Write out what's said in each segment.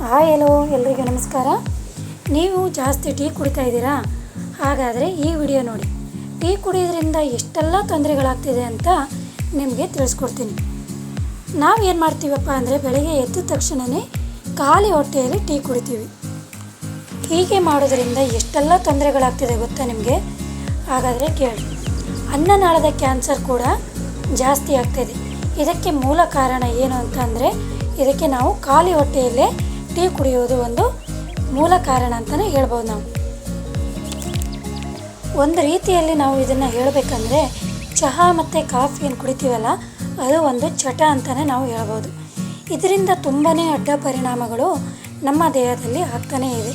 Hi hello ಎಲ್ರಿಗೂ ನಮಸ್ಕಾರ. ನೀವು ಜಾಸ್ತಿ ಟೀ ಕುಡಿತಾ ಇದ್ದೀರಾ? ಹಾಗಾದರೆ ಈ ವಿಡಿಯೋ ನೋಡಿ. ಟೀ ಕುಡಿಯೋದ್ರಿಂದ ಎಷ್ಟೆಲ್ಲ ತೊಂದರೆಗಳಾಗ್ತಿದೆ ಅಂತ ನಿಮಗೆ ತಿಳಿಸ್ಕೊಡ್ತೀನಿ. ನಾವು ಏನು ಮಾಡ್ತೀವಪ್ಪ ಅಂದರೆ ಬೆಳಗ್ಗೆ ಎದ್ದ ತಕ್ಷಣವೇ ಖಾಲಿ ಹೊಟ್ಟೆಯಲ್ಲಿ ಟೀ ಕುಡಿತೀವಿ. ಹೀಗೆ ಮಾಡೋದ್ರಿಂದ ಎಷ್ಟೆಲ್ಲ ತೊಂದರೆಗಳಾಗ್ತಿದೆ ಗೊತ್ತಾ ನಿಮಗೆ? ಹಾಗಾದರೆ ಕೇಳಿ. ಅನ್ನನಾಳದ ಕ್ಯಾನ್ಸರ್ ಕೂಡ ಜಾಸ್ತಿ ಆಗ್ತಾಯಿದೆ ಇದಕ್ಕೆ ಮೂಲ ಕಾರಣ ಏನು ಅಂತ ಅಂದರೆ ಇದಕ್ಕೆ ನಾವು ಖಾಲಿ ಹೊಟ್ಟೆಯಲ್ಲೇ ಟೀ ಕುಡಿಯೋದು ಒಂದು ಮೂಲ ಕಾರಣ ಅಂತಲೇ ಹೇಳ್ಬೋದು ನಾವು. ಒಂದು ರೀತಿಯಲ್ಲಿ ನಾವು ಇದನ್ನು ಹೇಳಬೇಕಂದ್ರೆ ಚಹಾ ಮತ್ತು ಕಾಫಿಯನ್ನು ಕುಡಿತೀವಲ್ಲ, ಅದು ಒಂದು ಚಟ ಅಂತಲೇ ನಾವು ಹೇಳ್ಬೋದು. ಇದರಿಂದ ತುಂಬಾ ಅಡ್ಡ ಪರಿಣಾಮಗಳು ನಮ್ಮ ದೇಹದಲ್ಲಿ ಆಗ್ತಾನೇ ಇದೆ.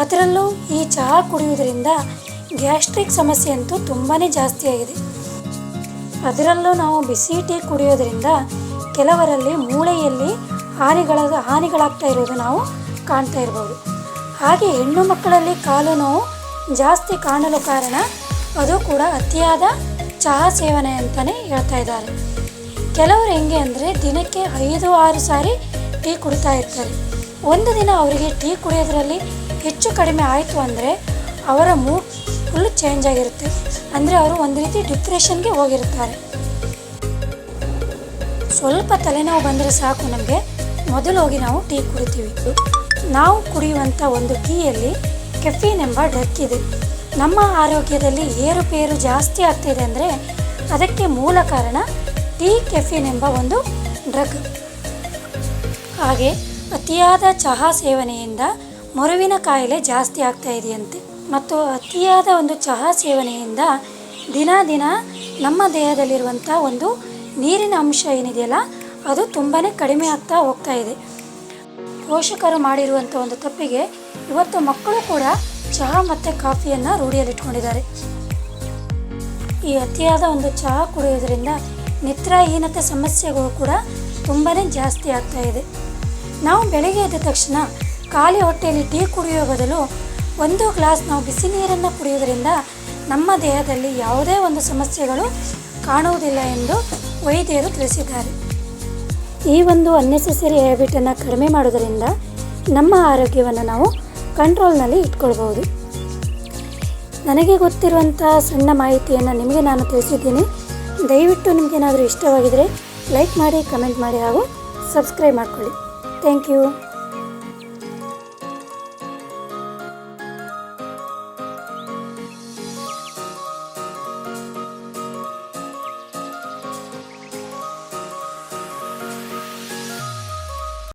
ಅದರಲ್ಲೂ ಈ ಚಹಾ ಕುಡಿಯೋದ್ರಿಂದ ಗ್ಯಾಸ್ಟ್ರಿಕ್ ಸಮಸ್ಯೆ ಅಂತೂ ತುಂಬಾ ಜಾಸ್ತಿ ಆಗಿದೆ. ಅದರಲ್ಲೂ ನಾವು ಬಿಸಿ ಟೀ ಕುಡಿಯೋದ್ರಿಂದ ಕೆಲವರಲ್ಲಿ ಮೂಳೆಯಲ್ಲಿ ಹಾನಿಗಳ ಹಾನಿಗಳಾಗ್ತಾ ಇರೋದು ನಾವು ಕಾಣ್ತಾ ಇರ್ಬೋದು. ಹಾಗೆ ಹೆಣ್ಣು ಮಕ್ಕಳಲ್ಲಿ ಕಾಲು ನೋವು ಜಾಸ್ತಿ ಕಾಣಲು ಕಾರಣ ಅದು ಕೂಡ ಅತಿಯಾದ ಚಹಾ ಸೇವನೆ ಅಂತಲೇ ಹೇಳ್ತಾ ಇದ್ದಾರೆ. ಕೆಲವರು ಹೆಂಗೆ ಅಂದರೆ ದಿನಕ್ಕೆ ಐದು, ಆರು ಸಾರಿ ಟೀ ಕುಡಿತಾ ಇರ್ತಾರೆ. ಒಂದು ದಿನ ಅವರಿಗೆ ಟೀ ಕುಡಿಯೋದ್ರಲ್ಲಿ ಹೆಚ್ಚು ಕಡಿಮೆ ಆಯಿತು ಅಂದರೆ ಅವರ ಮೂಡ್ ಫುಲ್ ಚೇಂಜ್ ಆಗಿರುತ್ತೆ. ಅಂದರೆ ಅವರು ಒಂದು ರೀತಿ ಡಿಪ್ರೆಷನ್ಗೆ ಹೋಗಿರ್ತಾರೆ ಸ್ವಲ್ಪ ತಲೆನೋವು ಬಂದರೆ ಸಾಕು ನಮಗೆ. ಮೊದಲು ಹೋಗಿ ನಾವು ಟೀ ಕುಡಿತೀವಿ. ನಾವು ಕುಡಿಯುವಂಥ ಒಂದು ಟೀಯಲ್ಲಿ ಕೆಫೀನ್ ಎಂಬ ಡ್ರಗ್ ಇದೆ. ನಮ್ಮ ಆರೋಗ್ಯದಲ್ಲಿ ಏರುಪೇರು ಜಾಸ್ತಿ ಆಗ್ತಿದೆ ಅಂದರೆ ಅದಕ್ಕೆ ಮೂಲ ಕಾರಣ ಟೀ ಕೆಫೀನ್ ಎಂಬ ಒಂದು ಡ್ರಗ್. ಹಾಗೆ ಅತಿಯಾದ ಚಹಾ ಸೇವನೆಯಿಂದ ಮರುವಿನ ಕಾಯಿಲೆ ಜಾಸ್ತಿ ಆಗ್ತಾ ಇದೆಯಂತೆ. ಮತ್ತು ಅತಿಯಾದ ಒಂದು ಚಹಾ ಸೇವನೆಯಿಂದ ದಿನ ದಿನ ನಮ್ಮ ದೇಹದಲ್ಲಿರುವಂಥ ಒಂದು ನೀರಿನ ಅಂಶ ಏನಿದೆಯಲ್ಲ ಅದು ತುಂಬಾ ಕಡಿಮೆ ಆಗ್ತಾ ಹೋಗ್ತಾ ಇದೆ. ಪೋಷಕರು ಮಾಡಿರುವಂಥ ಒಂದು ತಪ್ಪಿಗೆ ಇವತ್ತು ಮಕ್ಕಳು ಕೂಡ ಚಹಾ ಮತ್ತು ಕಾಫಿಯನ್ನು ರೂಢಿಯಲ್ಲಿಟ್ಕೊಂಡಿದ್ದಾರೆ. ಈ ಅತಿಯಾದ ಒಂದು ಚಹಾ ಕುಡಿಯೋದ್ರಿಂದ ನಿದ್ರಾಹೀನತೆ ಸಮಸ್ಯೆಗಳು ಕೂಡ ತುಂಬಾ ಜಾಸ್ತಿ ಆಗ್ತಾ ಇದೆ. ನಾವು ಬೆಳಗ್ಗೆ ಎದ್ದ ತಕ್ಷಣ ಖಾಲಿ ಹೊಟ್ಟೆಯಲ್ಲಿ ಟೀ ಕುಡಿಯೋ ಬದಲು ಒಂದು ಗ್ಲಾಸ್ ನಾವು ಬಿಸಿ ನೀರನ್ನು ಕುಡಿಯೋದ್ರಿಂದ ನಮ್ಮ ದೇಹದಲ್ಲಿ ಯಾವುದೇ ಒಂದು ಸಮಸ್ಯೆಗಳು ಕಾಣುವುದಿಲ್ಲ ಎಂದು ವೈದ್ಯರು ತಿಳಿಸಿದ್ದಾರೆ. ಈ ಒಂದು ಅನ್ನೆಸೆಸರಿ ಹ್ಯಾಬಿಟನ್ನು ಕಡಿಮೆ ಮಾಡೋದರಿಂದ ನಮ್ಮ ಆರೋಗ್ಯವನ್ನು ನಾವು ಕಂಟ್ರೋಲ್ನಲ್ಲಿ ಇಟ್ಕೊಳ್ಬೋದು ನನಗೆ ಗೊತ್ತಿರುವಂಥ ಸಣ್ಣ ಮಾಹಿತಿಯನ್ನು ನಿಮಗೆ ನಾನು ತಿಳಿಸಿದ್ದೀನಿ. ದಯವಿಟ್ಟು ನಿಮಗೇನಾದರೂ ಇಷ್ಟವಾಗಿದ್ದರೆ ಲೈಕ್ ಮಾಡಿ ಕಮೆಂಟ್ ಮಾಡಿ ಹಾಗೂ ಸಬ್ಸ್ಕ್ರೈಬ್ ಮಾಡ್ಕೊಳ್ಳಿ. Thank you